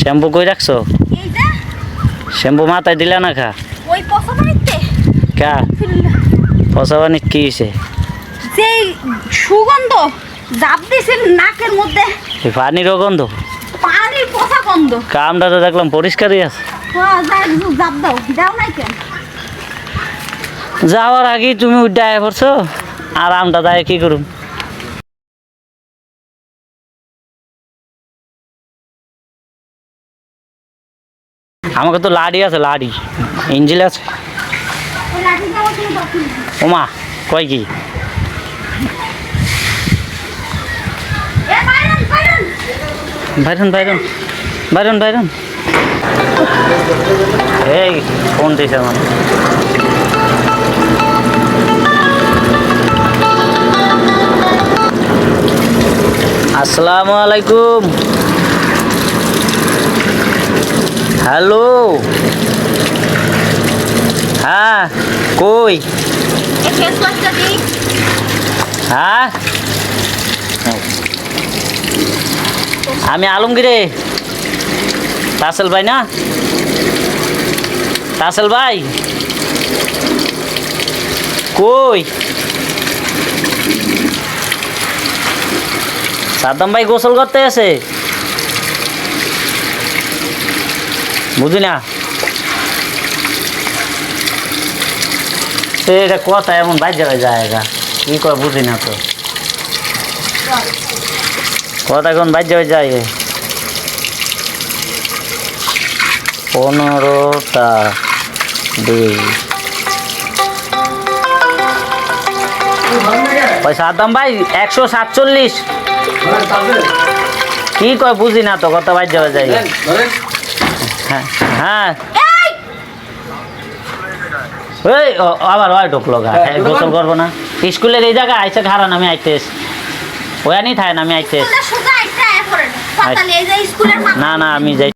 Shampoo কই রাখছো? Shampoo মাথায় দিলে না খা। ওই কা পচা পানি কি হয়েছে যে সুগন্ধ জাপ দিয়েছিল নাকের মধ্যে। এই পানিরও গন্ধ? পানির পচা গন্ধ। কামটা তো দেখলাম পরিষ্কারই আছে। হ্যাঁ যাই একটু জাপ দাও। দাও নাই কেন? যাওয়ার আগেই তুমি উড্ডায় পড়ছো। আর আমটা দায় কি করুম? আমাকে তো লাড়ি আছে, লাড়ি। ইঞ্জিল আছে। ওমা, কয় কি? বাইরন বাইরন বাইরন বাইরন। এই, ফোন দিয়েছে আমার। আসসালামু আলাইকুম। হ্যালো। হ্যাঁ কই? হ্যাঁ? আমি আলমগীরে। তাসেল ভাই না? তাসেল ভাই? কই? সাদ্দাম ভাই গোসল করতে আছে বুঝি না? এটা কথা এমন বাইরে জায়গা কি কয় বুঝি না তো। কথা এখন বাইরে যায় পনেরোটা দুই। ওই সাদ্দাম ভাই একশো সাতচল্লিশ। কি কয় বুঝি না তো কত যাওয়া যায় হ্যাঁ। হ্যাঁ ওই আবার ওই ঢুকলো গা। হ্যাঁ, গোসল করব না। স্কুলের এই জায়গা আইসে ঘাড়ান আমি আইতে ওয়ানি থাকেন আমি আইতে স্কুলে সোজা একটা এ করে পাতালে এই যে স্কুলের না না আমি যাই